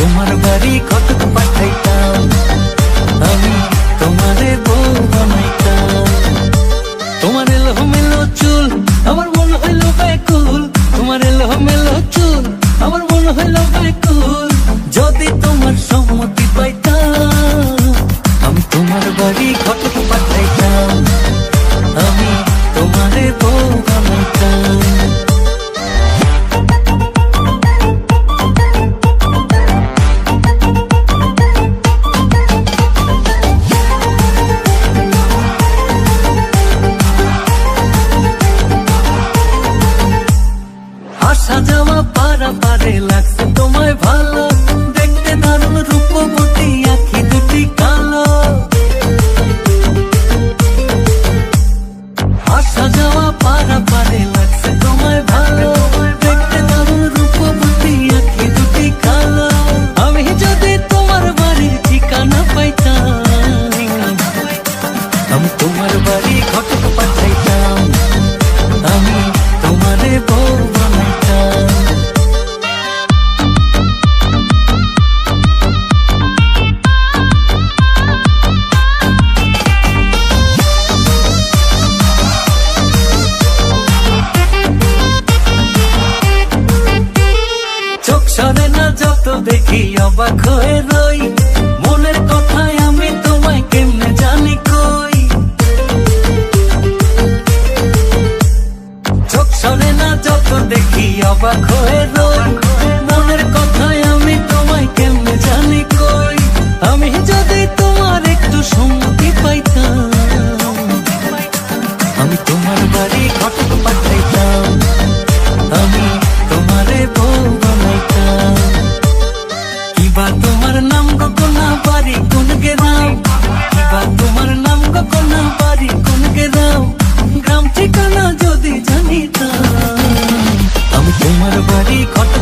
বাড়ি কত পাঠাইতাম? আমি তোমারে বউ বানাইতাম। তোমার এলো মেলো চুল, আমার মন হইল ব্যাকুল। তোমার এলো মেলো চুল, আমার মন হইল ব্যাকুল। যদি তোমার সম্মতি পাইতাম আমি তোমার বাড়ি ঘটক পাঠাইতাম। আমি তোমারে বউ চোখ সরে না যত দেখি অবাক হয়ে অবাক হয়ে রই। মনের কথায় আমি তোমায় কেমনে জানি কই? আমি যদি তোমার একটু সম্মতি পাইতাম, আমি তোমার বাড়ি ঘটক পাঠাইতাম, আমি তোমারে বউ বানাইতাম। কিবা তোমার নাম কখনো বাড়ি কোন গেলাম কিবা তোমার নাম কখনো ঘটা